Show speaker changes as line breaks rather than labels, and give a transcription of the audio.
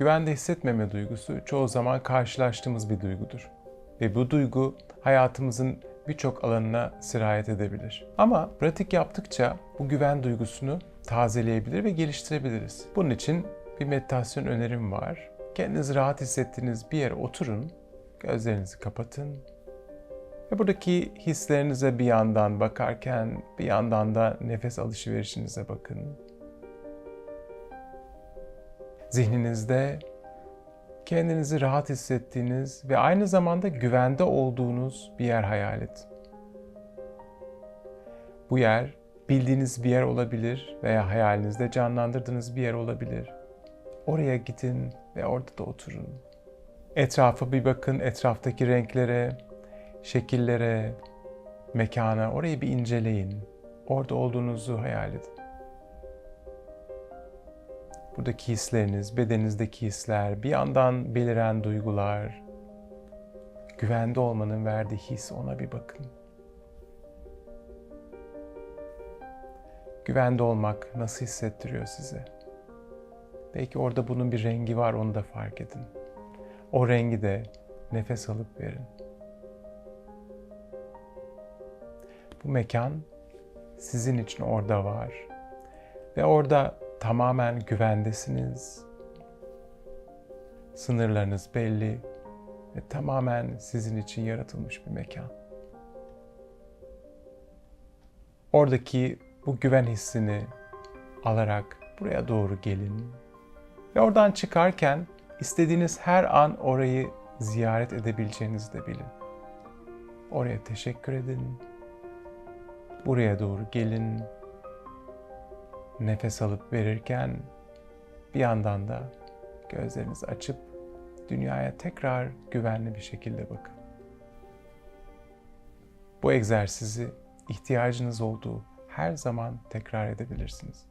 Güvende hissetmeme duygusu çoğu zaman karşılaştığımız bir duygudur. Ve bu duygu hayatımızın birçok alanına sirayet edebilir. Ama pratik yaptıkça bu güven duygusunu tazeleyebilir ve geliştirebiliriz. Bunun için bir meditasyon önerim var. Kendinizi rahat hissettiğiniz bir yere oturun, gözlerinizi kapatın ve buradaki hislerinize bir yandan bakarken bir yandan da nefes alışverişinize bakın. Zihninizde kendinizi rahat hissettiğiniz ve aynı zamanda güvende olduğunuz bir yer hayal edin. Bu yer bildiğiniz bir yer olabilir veya hayalinizde canlandırdığınız bir yer olabilir. Oraya gidin ve orada da oturun. Etrafa bir bakın, etraftaki renklere, şekillere, mekana, orayı bir inceleyin. Orada olduğunuzu hayal edin. Buradaki hisleriniz, bedeninizdeki hisler, bir yandan beliren duygular, güvende olmanın verdiği his ona bir bakın. Güvende olmak nasıl hissettiriyor size? Belki orada bunun bir rengi var onu da fark edin. O rengi de nefes alıp verin. Bu mekan sizin için orada var. Ve orada tamamen güvendesiniz. Sınırlarınız belli ve tamamen sizin için yaratılmış bir mekan. Oradaki bu güven hissini alarak buraya doğru gelin. Ve oradan çıkarken istediğiniz her an orayı ziyaret edebileceğinizi de bilin. Oraya teşekkür edin. Buraya doğru gelin. Nefes alıp verirken bir yandan da gözlerinizi açıp dünyaya tekrar güvenli bir şekilde bakın. Bu egzersizi ihtiyacınız olduğu her zaman tekrar edebilirsiniz.